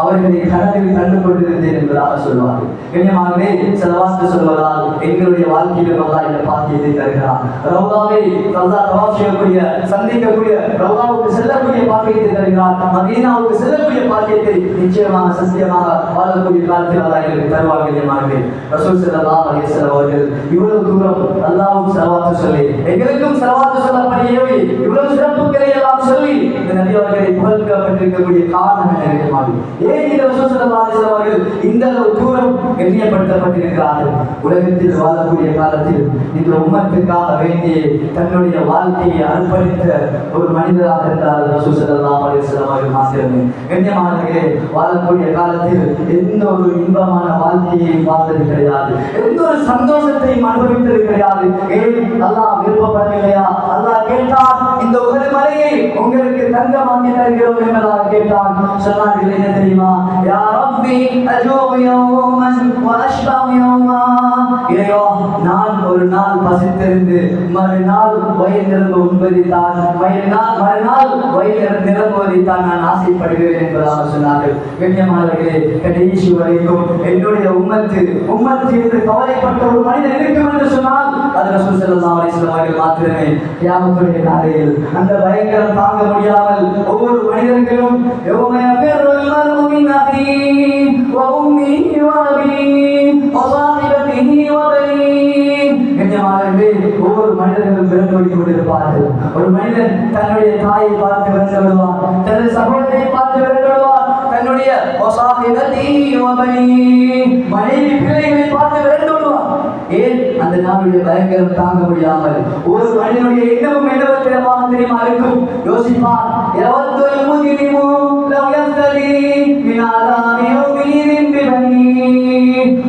அவர்களை கனவில் கண்டு கொண்டிருந்தேன் என்பதாக சொல்வார்கள். கண்ணியமாகவே சில சொல்வதால் எங்களுடைய வாழ்க்கையில் அல்லா இந்த பாக்கியத்தை தருகிறான். ரவுதாவை அல்லா தவாப் செய்யக்கூடிய சந்திக்கக்கூடிய ரவுதாவுக்கு செல்லக்கூடிய பாக்கியத்தை தருகிறான். மதீனாவுக்கு செல்லக்கூடிய பாக்கியத்தை நிச்சயமாக சத்தியமாக வாழக்கூடிய காலத்தில் அல்லா எங்களுக்கு தருவார் கண்ணியமாகவே ரசூல் இவ்வளவு தூரம் அல்லாஹ்வும் செலவாத்து சொல்லி எங்களுக்கும் செலவாத்து சொல்லப்படியவை இவ்வளவு சிறப்புகளை எல்லாம் சொல்லி இந்த நபி அவர்களை புகழ்க்கப்பட்டிருக்கக்கூடிய காரணம் என்ன தெரியுமா? ஏன் இந்த ரசூல் ஸல்லல்லாஹு அவர்கள் இந்த அளவு தூரம் கண்ணியப்படுத்தப்பட்டிருக்கிறார்கள் உலகத்தில் வாழக்கூடிய காலத்தில் இந்த உம்மத்துக்காக வேண்டிய தன்னுடைய வாழ்க்கையை அர்ப்பணித்த ஒரு மனிதராக இருந்தார் ரசூல் ஸல்லல்லாஹு அவர்கள் மாத்திரமே. கண்ணியமானவர்களே வாழக்கூடிய காலத்தில் எந்த ஒரு இன்பமான வாழ்க்கையை வாழ்ந்தது கிடையாது. எந்த ஒரு சந்தோஷத்தையும் அனுபவித்தது கிடையாது. ஏன்? அல்லா விருப்பப்படவில்லையா? அல்லா கேட்டால் இந்த உகது உங்களுக்கு உங்களுக்கு தங்கமாக்கி தருகிறோம் என்பதாக கேட்டான். சொன்னார்கள் என்ன தெரியுமா? யா ரப்பி அஜூபு யௌமன் வ யௌமா. இறைவா நான் ஒரு நாள் பசித்திருந்து மறுநாள் வயிறு நிரம்ப உண்பதைத்தான். மறுநாள் மறுநாள் வயிறு நிரம்புவதைத்தான் நான் ஆசைப்படுகிறேன் என்பதாக சொன்னார்கள். கண்ணியமானவர்களே கடைசி வரைக்கும் என்னுடைய உம்மத்து உம்மத்து என்று கவலைப்பட்ட ஒரு மனிதன் இருக்கும் என்று சொன்னால் அது ரசூல் ஸல்லல்லாஹு அலைஹி அவர்கள் மாத்திரமே. யாமத்துடைய நாளையில் அந்த பயங்கரம் தாங்க முடியாமல் ஒவ்வொரு மனிதர்களும் ஒவ்வொரு மனிதர்களும் விரண்டோடி கொண்டிருப்பார்கள். ஒரு மனிதன் தன்னுடைய தாயை பார்த்து விரண்டோடுவான் தனது சகோதரியை பார்த்து விரண்டோடுவான் தன்னுடைய மனைவி பிள்ளைகளை பார்த்து விரண்டோடுவான் ஏன் அந்த நாளுடைய பயங்கரம் தாங்க முடியாமல். ஒரு மனிதனுடைய எண்ணமும் என்னவோ திறமாக தெரியுமா இருக்கும்? யோசிப்பான். எவத்தொரு முதிரிமோ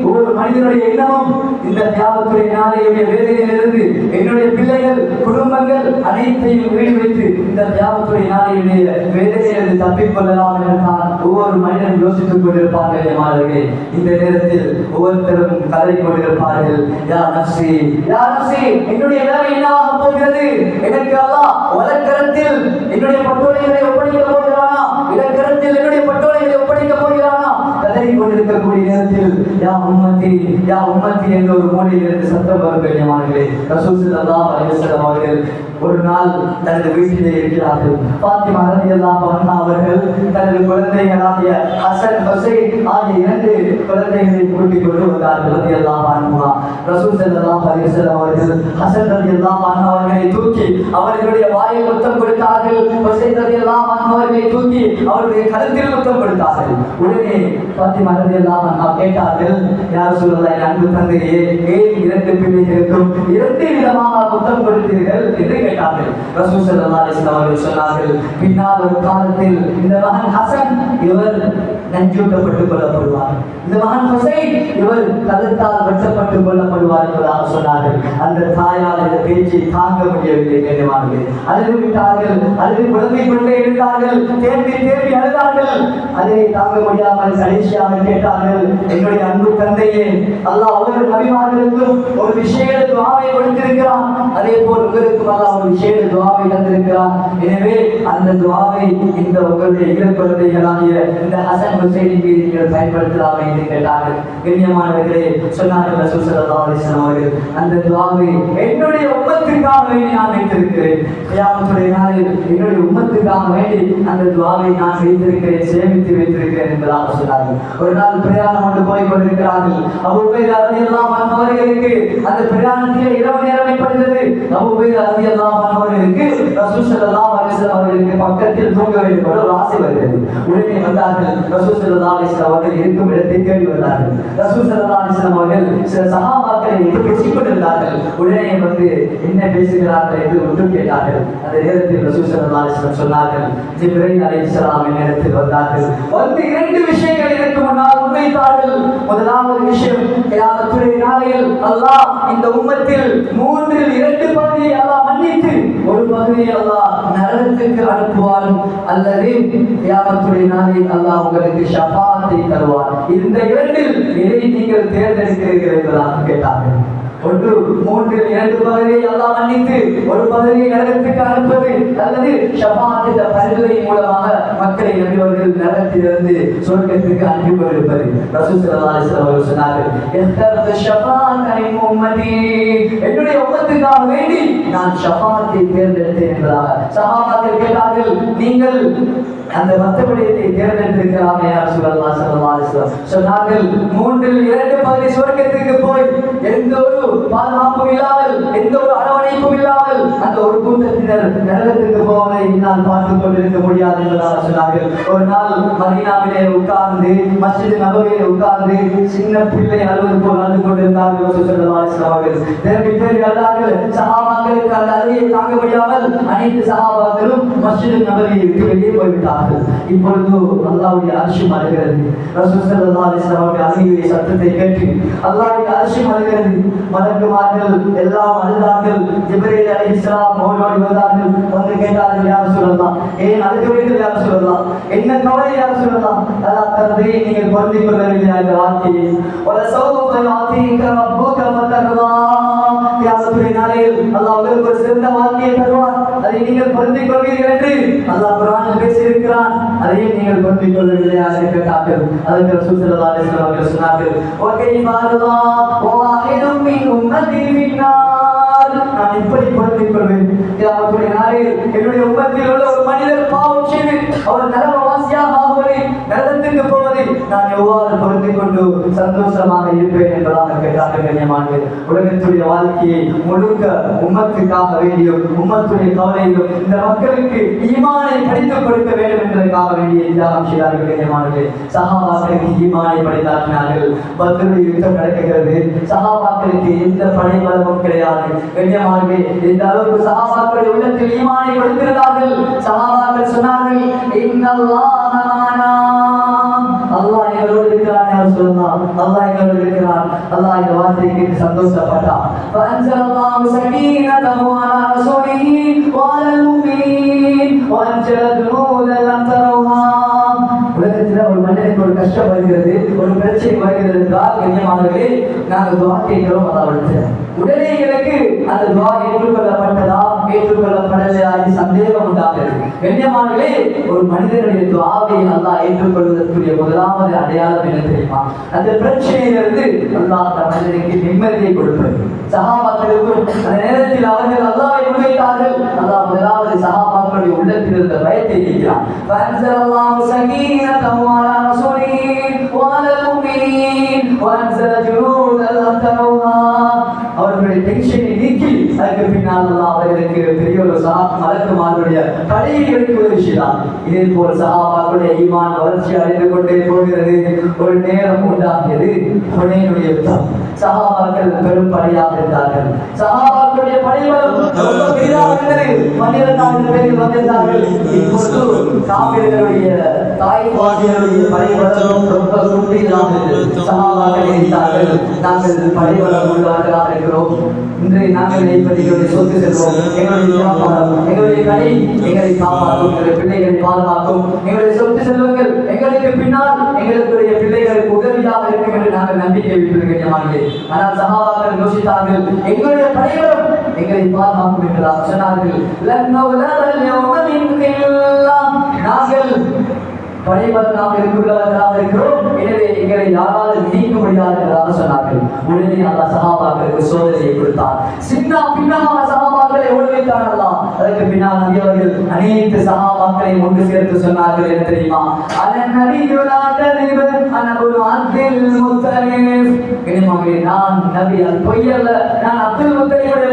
ஒரு மனிதனுடைய எண்ணமும் இந்த தியாகத்துடைய நாளையுடைய வேதனையிலிருந்து என்னுடைய பிள்ளைகள் குடும்பங்கள் அனைத்தையும் வீடு வைத்து இந்த தியாகத்துடைய நாளையுடைய வேதனையிலிருந்து தப்பிக்கொள்ளலாம் என்று தான் ஒவ்வொரு மனிதனும் யோசித்துக் கொண்டிருப்பார்கள் மாணவர்களே இந்த நேரத்தில் ஒவ்வொருத்தரும் கதறி கொண்டிருப்பார்கள். யா நப்சி யா நப்சி என்னுடைய நிலைமை என்னவாக போகிறது? எனக்கு அல்லா வலக்கரத்தில் என்னுடைய பட்டோலைகளை ஒப்படைக்க போகிறானா? இடக்கரத்தில் என்னுடைய பட்டோலைகளை ஒப்படைக்க போகிறானா? கதறி கொண்டிருக்கக்கூடிய நேரத்தில் யா உம்மத்தி யா உம்மத்தி என்ற ஒரு மூலையில் இருந்து சத்தம் வரும் கண்ணியமானங்களே ரசூல் ஸல்லல்லாஹு அலைஹி அவர்கள் ஒரு நாள் தனது வீட்டிலே இருக்கிறார்கள். பாத்திமா ரலியல்லாஹு அன்ஹா அவர்கள் தனது குழந்தைகளாகிய ஹசன் ஹசைன் ஆகிய இரண்டு குழந்தைகளை கூட்டிக் கொண்டு வந்தார்கள். ரவி எல்லாம் அன்ஹுமா. ரசூல் செல்லாம் ஹரிசல் அவர்கள் ஹசன் ரவி எல்லாம் அவர்களை தூக்கி அவர்களுடைய வாயில் முத்தம் கொடுத்தார்கள். ஹசைன் ரவி எல்லாம் அவர்களை தூக்கி அவருடைய கருத்தில் முத்தம் கொடுத்தார்கள். உடனே பாத்திமா ரவி எல்லாம் அண்ணா கேட்டார்கள் யார் சொல்லலாம் என் அன்பு தந்தையே ஏன் இரண்டு பிள்ளைகளுக்கும் இரண்டு விதமாக முத்தம் கொடுத்தீர்கள்? என்று கேட்டார்கள். ரசூல் ஸல்லல்லாஹு அலைஹி வஸல்லம் அவர்கள் சொன்னார்கள் பின்னால் ஒரு காலத்தில் இந்த மகன் ஹசன் இவர் நஞ்சூட்டப்பட்டுக் கொள்ளப்படுவார் இந்த மகன் ஹுசைன் இவர் கழுத்தால் வெட்டப்பட்டு கொள்ளப்படுவார் என்பதாக சொன்னார்கள். அந்த தாயால் இந்த பேச்சை தாங்க முடியவில்லை நினைவார்கள். அழுது விட்டார்கள் அழுது குழந்தை கொண்டே இருந்தார்கள். தேம்பி தேம்பி அழுதார்கள். அதை தாங்க முடியாமல் கடைசியாக கேட்டார்கள் என்னுடைய அன்பு தந்தையே அல்லாஹ் ஒவ்வொரு நபிமார்களுக்கும் ஒரு விஷயம் துவாவை கொடுத்திருக்கிறான். அதே போல் உங்களுக்கு அல்லாஹ் ஒரு விஷய துவாவை தந்திருக்கிறான். எனவே அந்த துவாவை இந்த உங்களுடைய இரு குழந்தைகளாகிய இந்த ஹசன் ஹுசைனி மீது நீங்கள் பயன்படுத்தலாமே என்று கேட்டார்கள். கண்ணியமானவர்களே சொன்னார்கள் ரசூல் ஸல்லல்லாஹு அலைஹி அவர்கள் அந்த துவாவை என்னுடைய உம்மத்திற்காக வேண்டி நான் வைத்திருக்கிறேன். கியாமத்துடைய நாளில் என்னுடைய உம்மத்துக்காக வேண்டி அந்த துவாவை நான் வைத்திருக்கிறேன் சேமித்து வைத்திருக்கிறேன் என்பதாக சொன்னார்கள். ஒரு நாள் பிரயாணம் கொண்டு போய் கொண்டிருக்கிறார்கள். அபுபைத் ரலியல்லாஹு அன்ஹு அவர்களுக்கு அந்த பிரயாணத்திலே இரவு நேரம் ஏற்பட்டது அபுபைத் ரலியல்லாஹு அன்ஹு அவர்களுக்கு ரசூல் ஸல்லல்லாஹு அலைஹி வஸல்லம் அவர்களுக்கு பக்கத்தில் தூங்க வேண்டும் என்ற ஒரு ஆசை வருகிறது. உடனே வந்தார்கள். ரசூல் ஸல்லல்லாஹு அலைஹி வஸல்லம் அவர்கள் இருக்கும் இடத்தை தேடி வந்தார்கள். ரசூல் ஸல்லல்லாஹு அலைஹி வஸல்லம் அவர்கள் சில சஹாபாக்களை வைத்து பேசிக் கொண்டிருந்தார்கள். உடனே வந்து என்ன பேசுகிறார்கள் என்று ஒன்று கேட்டார்கள். அந்த நேரத்தில் ரசூல் ஸல்லல்லாஹு அலைஹி வஸல்லம் சொன்னார்கள் ஜிப்ரீல் அலைஹிஸ்ஸலாம் என்னிடத்தில் வந்தார்கள். வந்து இரண்டு விஷயங்கள் எனக்கு முன்னால் முன்வைத்தார்கள் முதலாவது விஷயம் கியாமத்துடைய நாளையில் அல்லாஹ் இந்த உம்மத்தில் மூன்றில் இரண்டு பகுதியை அல்லா மன்னித்து ஒரு பகுதியை அல்லாஹ் நரகத்துக்கு அனுப்புவார் அல்லது கியாமத்துடைய நாளில் அல்லா உங்களுக்கு ஷபாத்தை தருவார் இந்த இரண்டில் எதை நீங்கள் தேர்ந்தெடுக்கிறீர்கள் என்பதாக கேட்டார்கள். ஒன்று மூன்றில் இரண்டு பகுதியை எல்லாம் மன்னித்து ஒரு பகுதியை நரகத்துக்கு அனுப்பது அல்லது ஷபாத் என்ற பரிந்துரை மூலமாக மக்களை நபியவர்கள் நரகத்திலிருந்து சொர்க்கத்திற்கு அனுப்பி கொண்டிருப்பது ரசூல் ஸல்லல்லாஹு அவர்கள் சொன்னார்கள் "இஹ்தர்து ஷஃபாஅத உம்மதி." என்னுடைய உம்மத்துக்காக வேண்டி நான் ஷஃபாத்தை தேர்ந்தெடுத்தேன் என்பதாக சஹாபாக்கள் கேட்டார்கள் நீங்கள் அந்த மத்தபடியத்தை தேர்ந்தெடுத்திருக்கிறாமே யார் சொல்லலாம் சொல்லலாம் சொன்னார்கள் மூன்றில் இரண்டு பகுதி சொர்க்கத்துக்கு போய் எந்த ஒரு பாதுகாப்பும் இல்லாமல் எந்த ஒரு அளவு இல்லாமல் அந்த ஒரு கூட்டத்தினர் நரகத்துக்கு போவதை என்னால் பார்த்துக் கொண்டிருக்க முடியாது என்பதாக சொன்னார்கள். ஒரு நாள் மதீனாவிலே உட்கார்ந்து மசித நபையிலே உட்கார்ந்து சின்ன பிள்ளை அழுவது போல் அழுது கொண்டிருந்தார்கள் ரசூல் ஸல்லல்லாஹு அலைஹி வஸல்லம் அவர்கள் திரும்பி திரும்பி அழுதார்கள் சஹாபாக்களுக்கு அந்த அழுகையை தாங்க முடியாமல் அனைத்து சகாபாக்களும் மசித நபரை விட்டு வெளியே போய்விட்டார்கள். இப்பொழுது அல்லாவுடைய அரிசி அழுகிறது ரசூல் ஸல்லல்லாஹு அலைஹி அவருடைய அழுகையுடைய சத்தத்தை கேட்டு அல்லாவுடைய அரிசி அழுகிறது மலக்குமார்கள் எல்லாம் அழுதார்கள். ஜிபரே ஜிப்ரீல் அலைஹிஸ்ஸலாம் மோனோடி வந்தார்கள் வந்து கேட்டார்கள் யார் சொல்லலாம் ஏன் அழுகிறீர்கள் யார் சொல்லலாம் என்ன கவலை சொல்லலாம். அலா தர்தி நீங்கள் பொருந்திக் கொள்ளவில்லை அந்த வார்த்தையை ஒரு சௌகத்தை வார்த்தைக்கு ரப்புக ஃபதர்வா தியாகத்துறை நாளையில் அல்லாஹ் உங்களுக்கு ஒரு சிறந்த வார்த்தையை தருவார். அதை நீங்கள் பொருந்திக் கொள்வீர்கள் என்று அல்லாஹ் குரானில் பேசியிருக்கிறான். அதையும் நீங்கள் பொருந்திக் கொள்ளவில்லை அதற்கு காப்பீர் அதற்கு ரசூல் ஸல்லல்லாஹு அலைஹி வஸல்லம் அவர்கள் சொன்னார்கள் வகைஃப அல்லா வாஹிதும் மின் உம்மதி மின்னா நான் இப்படி பொருந்திக் கொள்வேன். என்னுடைய உம்மத்தில் உள்ள ஒரு மனிதர் பாவம் செய்து அவர் நரகம் நான் எவ்வாறு பொருந்திக் கொண்டு சந்தோஷமாக இருப்பேன் என்பதாக கேட்டார்கள் கண்ணியமானது உலகத்துடைய வாழ்க்கையை முழுக்க உம்மத்துக்காக வேண்டியும் உம்மத்துடைய கவலையிலும் இந்த மக்களுக்கு ஈமானை படித்துக் கொடுக்க வேண்டும் என்பதற்காக வேண்டிய தியாகம் செய்தார்கள் கண்ணியமானது சகாபாக்களுக்கு ஈமானை படித்தாக்கினார்கள் பத்திரி யுத்தம் நடக்குகிறது. சகாபாக்களுக்கு எந்த படை பலமும் கிடையாது. கண்ணியமானது இந்த அளவுக்கு சகாபாக்களுடைய உள்ளத்தில் ஈமானை கொடுத்திருந்தார்கள். சகாபாக்கள் சொன்னார்கள் இன்னல்லா சொல்லலாம் அல்லாஹ் எங்களோடு இருக்கிறான் அல்லாஹ் இந்த வார்த்தையை கேட்டு சந்தோஷப்பட்டான் فأنزل الله سكينته على رسوله وعلى المؤمنين وأنزل جنودا لم تروها உலகத்தில் ஒரு மனிதனுக்கு ஒரு கஷ்டம் வருகிறது ஒரு பிரச்சனை வருகிறது என்றால் கண்ணியமானவர்களே நாங்கள் துவா கேட்கிறோம் அல்லாவிடத்தில் உடனே எனக்கு அந்த துவா ஏற்றுக்கொள்ளப்பட்டதா ஏற்றுக்கொள்ளப்படலையா என்று சந்தேகம் உண்டாகிறது கண்ணியமானவர்களே ஒரு மனிதனுடைய துவாவை அல்லாஹ் ஏற்றுக்கொள்வதற்குரிய முதலாவது அடையாளம் என்ன தெரியுமா அந்த பிரச்சனையிலிருந்து அல்லாஹ் அந்த மனிதனுக்கு நிம்மதியை கொடுப்பது சகாபாக்களுக்கும் அந்த நேரத்தில் அவர்கள் அல்லாஹ்வை முன்வைத்தார்கள் அல்லாஹ் முதலாவது சகாபாக்களுடைய உள்ளத்தில் இருந்த பயத்தை நீக்கிறான் فأنزل الله سكينته على رسوله وعلى المؤمنين وأنزل جنودا لم تروها அவர்களுடைய டென்ஷனை நீக்கி அதுக்கு பின்னால் அவர்களுக்கு பெரிய ஒரு சஹா மலக்குமாருடைய படையை எடுக்க உதவி செய்தார். இதே போல் சஹாபாக்களுடைய ஈமான் வளர்ச்சி அடைந்து கொண்டே போகிறது. ஒரு நேரம் உண்டாகியது புனையினுடைய யுத்தம் சகாபாக்கள் பெரும் பணியாக இருந்தார்கள். சகாபாக்களுடைய பணிகளும் பெரிதாக இருந்தது. பன்னிரண்டாயிரம் பேர்கள் வந்திருந்தார்கள். இப்பொழுது காவிர்களுடைய ரொம்ப குட்டியாக இருந்தது. சஹாபாக்கள் நாங்கள் உள்ளவர்களாக இருக்கிறோம். இன்று நாங்கள் எங்களுடைய சொத்து செல்வோம். எங்களுடைய வியாபாரம் எங்களுடைய கடை எங்களை காப்பாற்றும். எங்களுடைய பிள்ளைகளை பாதுகாக்கும். எங்களுடைய சொத்து செல்வங்கள் எங்களுக்கு பின்னால் எங்களுடைய பிள்ளைகளுக்கு உதவியாக இருக்கும் என்று நாங்கள் நம்பிக்கை விட்டிருக்கிறோம் ஆனால் சகாபாக்கள் யோசித்தார்கள் எங்களுடைய படைகளும் எங்களை பாதுகாக்கும் என்றார் சொன்னார்கள். நாங்கள் படைபலம் நாம் இருக்கிறவர்களாக இருக்கிறோம். எனவே எங்களை யாராலும் நீக்க முடியாது என்றாக சொன்னார்கள். உடனே அல்லா சகாபாக்களுக்கு சோதனையை கொடுத்தார் சின்ன பின்னாக சகாபாக்களை ஒழுங்கைத்தான் அல்லாஹ் அதற்கு பின்னால் நபி அவர்கள் அனைத்து சகாபாக்களை ஒன்று சேர்த்து சொன்னார்கள். என தெரியுமா? அதன் நபியுலா கதிப அனபுல் அப்துல் முத்தலிப். நான் நபி அது பொய்யல்ல. நான் அப்துல் முத்தலிபுடைய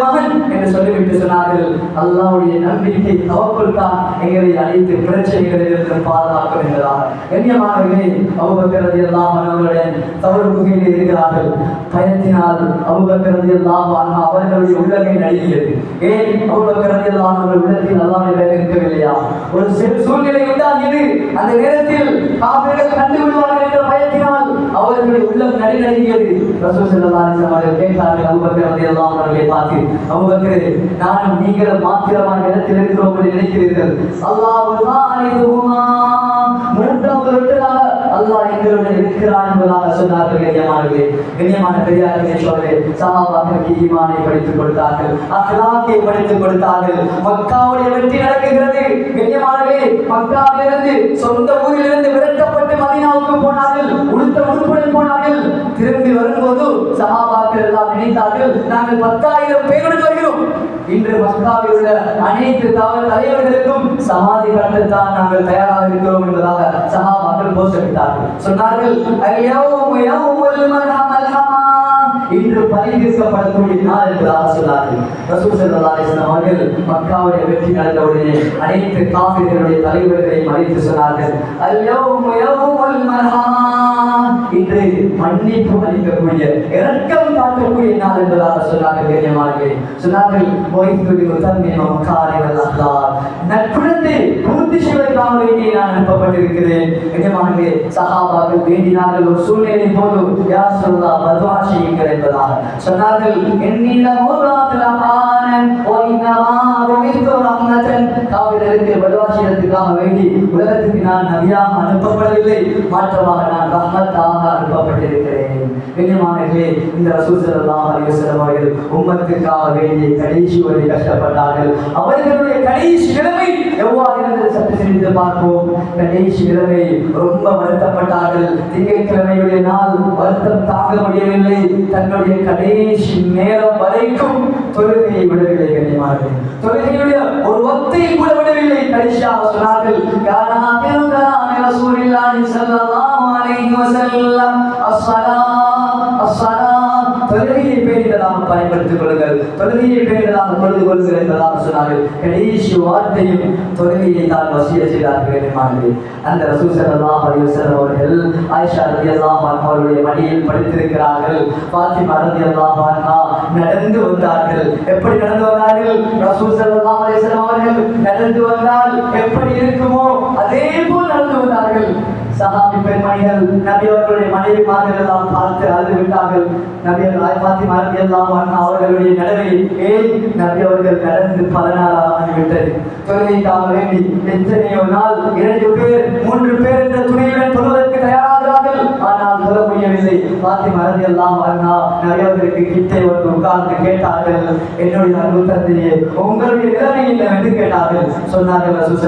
சொன்னார்கள் அல்லாவுடைய நம்பிக்கை தவக்குள் தான் எங்களை அனைத்து பிரச்சனைகளில் இருந்து பாதுகாக்கும் என்பதாக கண்ணியமானவர்களே அபுபக்கர் ரலியல்லாஹு அவர்களுடன் தவறு முகையில் இருக்கிறார்கள். பயத்தினால் அவுபக்கிறது எல்லாம் அவர்களுடைய உள்ளமே நடிக்கிறது ஏன்? அவுபக்கிறது எல்லாம் அவர்கள் உள்ளத்தில் அல்லாஹ்வுடைய வேலை இருக்கவில்லையா? ஒரு சிறு சூழ்நிலை உண்டாகியது. அந்த நேரத்தில் காபிர்கள் கண்டு விடுவார்கள் அவர்களுடைய உள்ளம் நடுநடுங்கியது. ரசூல் ஸல்லல்லாஹு அலைஹி வஸல்லம் அவர்கள் கேட்டார்கள் அபூபக்கர் ரலியல்லாஹு அன்ஹு அவர்களை பார்த்து அபூபக்கர் நான் நீங்கள் மாத்திரமான இடத்தில் இருக்கிறோம் என்று நினைக்கிறீர்கள். அல்லாஹ் தாலிதுமா மூன்றாவது ஒன்றாக அல்லாஹ் எங்களுடன் இருக்கிறான் என்பதாக சொன்னார்கள் கண்ணியமானவர்களே. கண்ணியமான பெரியார்களே சொல்லே சஹாபாக்களுக்கு ஈமானை படித்துக் கொடுத்தார்கள் அஹ்லாக்கை படித்துக் கொடுத்தார்கள். மக்காவுடைய வெற்றி நடக்குகிறது. கண்ணியமானவர்களே மக்காவிலிருந்து சொந்த ஊரிலிருந்து விரட்டப்பட்டு உடுப்புடன் திரும்பி வரும்போது சகாபாக்கள் எல்லாம் நினைத்தார்கள் நாங்கள் பத்தாயிரம் பேருடன் வருகிறோம். இன்று மக்காவில் உள்ள அனைத்து காவல் தலைவர்களுக்கும் சமாதி கட்டத்தான் நாங்கள் தயாராக இருக்கிறோம் என்பதாக சஹாபாக்கள் கோஷமிட்டார்கள் சொன்னார்கள் இன்று பரிந்துக்கப்படக்கூடிய நாள் என்பதாக சொன்னார்கள். ரசூல் அவர்கள் மக்காவுடைய வெற்றி நடந்த உடனே அனைத்து காஃபிர்களுடைய தலைவர்களையும் அழைத்து சொன்னார்கள். இன்று மன்னிப்பு அளிக்கக்கூடிய இரக்கம் காட்டக்கூடிய நாள் என்பதாக சொன்னார்கள் கண்ணியமானவர்களே. சொன்னார்கள் "ஒய்துலி பூர்த்தி செய்வதற்காக வேண்டி நான் அனுப்பப்பட்டிருக்கிறேன். கண்ணியமானவர்களே சஹாபாக்கள் வேண்டினார்கள் ஒரு சூழ்நிலை போது யார் சொல்லா பதுவா செய்யுங்கள் என்பதாக சொன்னார்கள். என்னிடம் காவிரருக்கு பதுவா வேண்டி உலகத்துக்கு நான் நபியாக அனுப்பப்படவில்லை. மாற்றமாக நான் ரஹ்மத்தாக அனுப்பப்பட்டிருக்கிறேன். கண்ணியமானவர்களே இந்த ரசூல் ஸல்லல்லாஹு அலைஹி வஸல்லம் அவர்கள் உம்மத்துக்காக வேண்டி கடைசி வரை கஷ்டப்பட்டார்கள். அவர்களுடைய கடைசி நிலைமை எவ்வாறு இருந்தது சற்று சிந்தித்து பார்ப்போம். கடைசி நிலைமை ரொம்ப வருத்தப்பட்டார்கள். திங்கட்கிழமையுடைய நாள் வருத்தம் தாங்க முடியவில்லை தன்னுடைய கடைசி நேரம் வரைக்கும் தொழுகையை விடவில்லை கண்ணியமானவர்களே. தொழுகையுடைய ஒரு ஒத்தை கூட விடவில்லை. கடைசியாக சொன்னார்கள் கானா கலாமி ரசூலில்லாஹி அலைஹி வஸல்லம். அஸ்ஸலா அஸ்ஸலா தொழுகையை பேரிடலாம் பயன்படுத்திக் கொள்ளுங்கள். தொழுகையை பேரிடலாம் பொழுது கொள்ளுங்கள் என்பதாக சொன்னார்கள். கடைசி வார்த்தையும் தொழுகையை தான் வசிய செய்தார்கள் கண்ணியமானவர்களே அந்த ரசூல் ஸல்லல்லாஹு அலைஹி அவர்கள் ஆயிஷா ரதி அன்ஹா அவருடைய மடியில் படித்திருக்கிறார்கள். ஃபாத்திமா ரலியல்லாஹு அன்ஹா நடந்து வந்தார்கள். எப்படி நடந்து வந்தார்கள்? ரசூல் ஸல்லல்லாஹு அலைஹி வஸல்லம் அவர்கள் நடந்து வந்தால் எப்படி இருக்குமோ அதே போல் நடந்து வந்தார்கள். சஹாபி பெண்மணிகள் நபி அவர்களுடைய மனைவிமார்கள் எல்லாம் பார்த்து அழுது விட்டார்கள் நபி அவர்கள் ஃபாத்திமா எல்லாம் அவர்களுடைய நடவை ஏன் நபி அவர்கள் நடந்து பல நாளாக ஆகிவிட்டது? தொழுகைக்காக வேண்டி எத்தனையோ நாள் இரண்டு பேர் மூன்று பேர் என்ற துணையுடன் தொழுவதற்கு தயாராக ஆனால் சொல்ல முடியவில்லை. பாத்தி பாத்திமா எல்லாம் அன்ஹா நிறைய பேருக்கு கிட்டே வந்து உட்கார்ந்து கேட்டார்கள். என்னுடைய அன்பு தந்தையே உங்களுடைய நிலைமை இல்லை என்று கேட்டார்கள். சொன்னார்கள் ரசூல்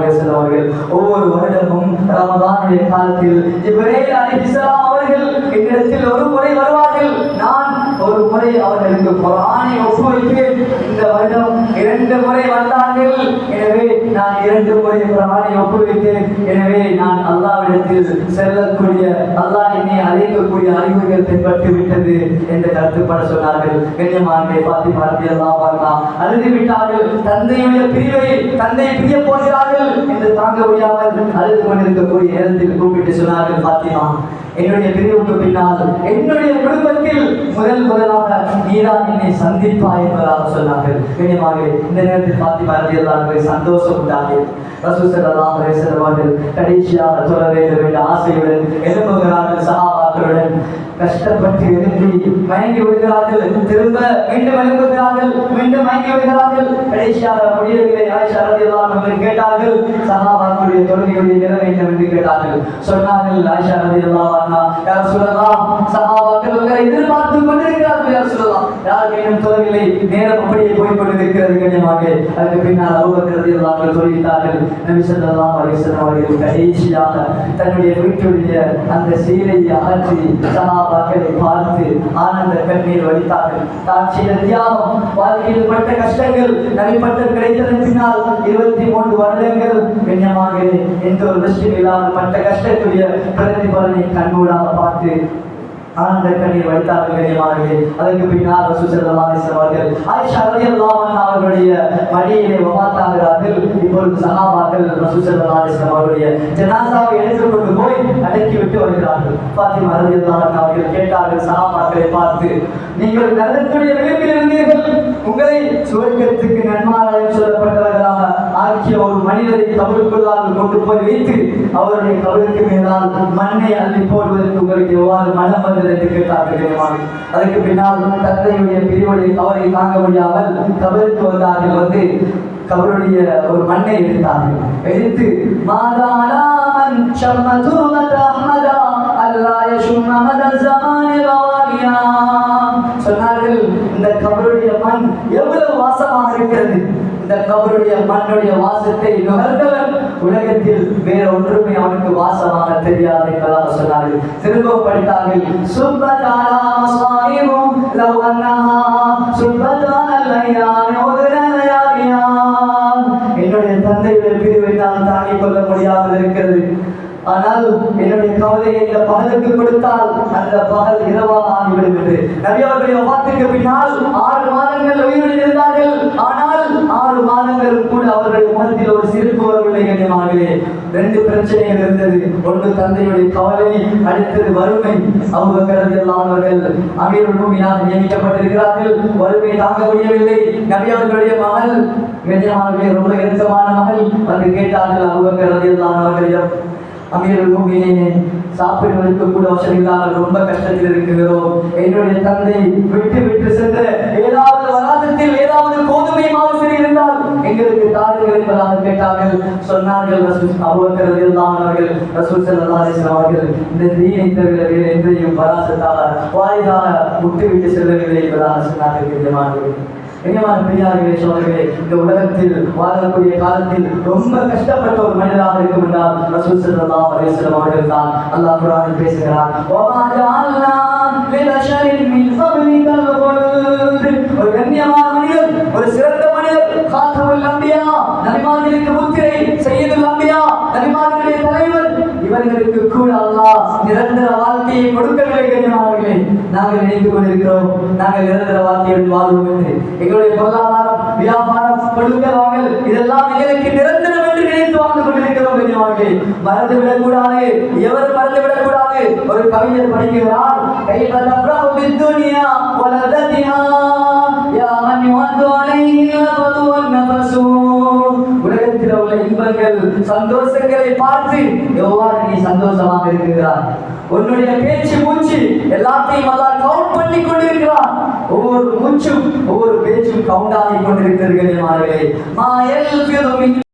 பேசுகிறவர்கள் ஒவ்வொரு வருடமும் ரமதானுடைய காலத்தில் இவரே அலைஹிஸ்ஸலாம் அவர்கள் என்னிடத்தில் ஒரு முறை வருவார்கள். நான் ஒரு முறை அவர்களுக்கு புறானை ஒப்புவிப்பேன் இந்த வருடம் இரண்டு முறை வந்தார்கள். எனவே நான் இரண்டு முறை புறானை ஒப்புவித்தேன் எனவே நான் அல்லாவிடத்தில் செல்லக்கூடிய அல்லாஹ் என்னை அழைக்கக்கூடிய அறிவுகள் தென்பட்டு விட்டது என்று கருத்துப்பட சொன்னார்கள். கண்ணியமான பார்த்து எல்லாம் அன்ஹா அழுது விட்டார்கள் தந்தையுடைய பிரிவை தந்தை பிரிய போகிறார்கள் என்று தாங்க முடியாமல் அழுது கொண்டிருக்கக்கூடிய நேரத்தில் கூப்பிட்டு சொன்னார்கள் பாத்திமா என்னுடைய பிரிவுக்கு பின்னால் என்னுடைய குடும்பத்தில் முதல் முதலாக நீதான் என்னை சந்திப்பாய் என்பதாக சொன்னார்கள். கண்ணியமாக இந்த நேரத்தில் பார்த்து ரலியல்லாஹு சந்தோஷம் உண்டாகும் ரசூல் அவர்கள் கடைசியாக சொல்ல வேண்டும் என்ற ஆசையுடன் எழுப்புகிறார்கள் கஷ்டப்பட்டு மயங்கி விடுகிறார்கள் திரும்ப மீண்டும் எழுப்புகிறார்கள் மீண்டும் மயங்கி விடுகிறார்கள். கடைசியாக முடியவில்லை ஆயிஷா கேட்டார்கள் சஹாபாக்களுடைய தொழுகையுடைய நிலைமை என்று கேட்டார்கள். சொன்னார்கள் ஆயிஷா ரலியல்லாஹு அன்ஹா. யா ரசூலல்லாஹ் சஹாபாக்கள் உங்களை எதிர்பார்த்து கொண்டிருக்கிறார்கள் யா ரசூலல்லாஹ் சொல்லவில்லை நேரம் அப்படியே போய்கொண்டிருக்கிறது கண்ணியமாக. அதுக்கு பின்னால் அபூபக்கர் ரலியல்லாஹு அன்ஹு தொழுகிறார்கள் நபி அவர்கள் கடைசியாக தன்னுடைய வீட்டுடைய அந்த சீலையை அகற்றி சஹாபாக்களை பார்த்து ஆனந்த கண்ணீர் வடித்தார்கள். தான் தியாகம் வாழ்க்கையில் பட்ட கஷ்டங்கள் நபிப்பட்ட கிடைத்ததன் பின்னால் இருபத்தி மூன்று வருடங்கள். கண்ணியமாக எந்த ஒரு விஷயம் இல்லாமல் பட்ட கஷ்டத்துடைய பிரதிபலனை கண்கூடாக பார்த்து ஆனந்த கண்ணீர் வைத்தார்கள் கண்ணியமானவர்களே அதற்கு பின்னால் அவர்கள். ஆயிஷா ரலியல்லாஹு அன்ஹா அவர்களுடைய மடியிலே வஃபாத்தாகிறார்கள் இப்பொழுது சஹாபாக்கள் ரசூல் ஸல்லல்லாஹு அலைஹி வஸல்லம் ஜனாசாவை எடுத்துக்கொண்டு போய் அடக்கி விட்டு வருகிறார்கள். ஃபாத்திமா ரலியல்லாஹு அன்ஹா அவர்கள் கேட்டார்கள் பார்த்து நீங்கள் நரகத்துடைய விளிம்பில் இருந்தீர்கள். உங்களை சுவர்க்கத்துக்கு நன்மாராயம் சொல்லப்பட்டவர்களாக ஆக்கிய ஒரு மனிதரை கபருக்குள்ளால் கொண்டு போய் வைத்து அவருடைய கபருக்கு மேலால் மண்ணை அள்ளி போடுவதற்கு உங்களுக்கு எவ்வாறு மனம் வந்தது என்று கேட்டார்கள் அதற்கு பின்னால் தந்தையுடைய பிரிவுடைய கவலை தாங்க முடியாமல் கபருக்கு வந்தார்கள் வந்து கபருடைய ஒரு மண்ணை எடுத்தார்கள். எடுத்து மாதானாமன் ஷம்ம துருமத அஹ்மதா அல்லா யஷும்ம மதல் ஜமானி சொன்னார்கள் இந்த கபருடைய மண் எவ்வளவு வாசமாக இருக்கிறது? இந்த கபருடைய மண்ணுடைய வாசத்தை நுகர்ந்தவன் உலகத்தில் வேற ஒன்றுமே அவனுக்கு வாசமாக தெரியாது என்பதாக சொன்னார்கள். திரும்ப படித்தார்கள். சுப்பதாலா மசாயிமும் லவ் அன்னஹா சுப்பதான லையான் என்னுடைய தந்தையுடைய பிரிவை நான் தாங்கிக் கொள்ள முடியாமல் இருக்கிறது. ஆனால் என்னுடைய கவலையை இந்த பகலுக்கு கொடுத்தால் அந்த பகல் இரவாக ஆகிவிடும் என்று நபி அவர்களுடைய வார்த்தைக்கு பின்னால் ஆறு மாதங்கள் உயிருடன் இருந்தார்கள். ஆனால் ஆறு மாதங்கள் கூட அவர்களுடைய முகத்தில் ஒரு சிரிப்பு வரவில்லை கண்ணியமாகவே ரெண்டு பிரச்சனைகள் இருந்தது. ஒன்று தந்தையுடைய கவலை அடுத்தது வறுமை. அவங்க அவர்கள் அமீருல் மூமினாக நியமிக்கப்பட்டிருக்கிறார்கள். வறுமை தாங்க முடியவில்லை. நபி அவர்களுடைய மகள் கண்ணியமாகவே ரொம்ப இறுக்கமான மகள் வந்து கேட்டார்கள். அவங்க அவர்களிடம் அமீரல் மூமினே சாப்பிடுவதற்கு கூட வசதி இல்லாமல் ரொம்ப கஷ்டத்தில் இருக்கிறோம். என்னுடைய தந்தை விட்டு விட்டு சென்று ஏதாவது வராதத்தில் ஏதாவது கோதுமை மாவு சரி இருந்தால் எங்களுக்கு தாருங்கள் என்பதாக கேட்டார்கள். சொன்னார்கள் ரசூல் அபூபக்கர் ரலியல்லாஹு அவர்கள் ரசூல் ஸல்லல்லாஹு அவர்கள் இந்த தீனை தவிர வேறு எந்தையும் பராசத்தாக வாரிதாக விட்டு விட்டு செல்லவில்லை என்பதாக சொன்னார்கள். கண்ணியமானவர்களே. கண்ணியமான பெரியார்களே சோழர்களே இந்த உலகத்தில் வாழக்கூடிய காலத்தில் ரொம்ப கஷ்டப்பட்ட ஒரு மனிதராக இருக்கும் என்றால் ரசூல் ஸல்லல்லாஹு அலைஹி அவர்கள் தான் அல்லாஹ் குர்ஆனில் பேசுகிறார். ஒரு கண்ணியமான மனிதர் ஒரு சிறந்த மனிதர் காத்தமுல் அம்பியா நபிமார்களுக்கு முத்திரை சையதுல் அம்பியா நபிமார்களுடைய தலைவர் இவர்களுக்கு கூட அல்லாஹ் நிரந்தர வாழ்க்கையை கொடுக்கவில்லை கண்ணியமானவர்களே நாங்கள் நினைத்துக் கொண்டிருக்கிறோம். நாங்கள் நிரந்தர வாழ்க்கையில் வாழ்வோம் என்று. எங்களுடைய பொருளாதாரம் வியாபாரம் கொடுக்கல் வாங்கல் இதெல்லாம் எங்களுக்கு நிரந்தரம் என்று நினைத்து வாழ்ந்து கொண்டிருக்கிறோம் கண்ணியமானவர்களே மறந்து விடக்கூடாது. எவரும் மறந்து விடக்கூடாது. ஒரு கவிஞர் படிக்கிறார். கைஃப தஃப்ரஹு பித்துன்யா வலததிஹா யா மன் யுஅத்து அலைஹி லஃபது உலகத்தில் உள்ள இன்பங்கள் சந்தோஷங்களை பார்த்து எவ்வாறு நீ சந்தோஷமாக இருக்கிறார் உன்னுடைய பேச்சு மூச்சு எல்லாத்தையும் அல்லா கவுண்ட் பண்ணி கொண்டிருக்கிறான். ஒவ்வொரு மூச்சும் ஒவ்வொரு பேச்சும் கவுண்ட் ஆகி கொண்டிருக்கிறது மாயல்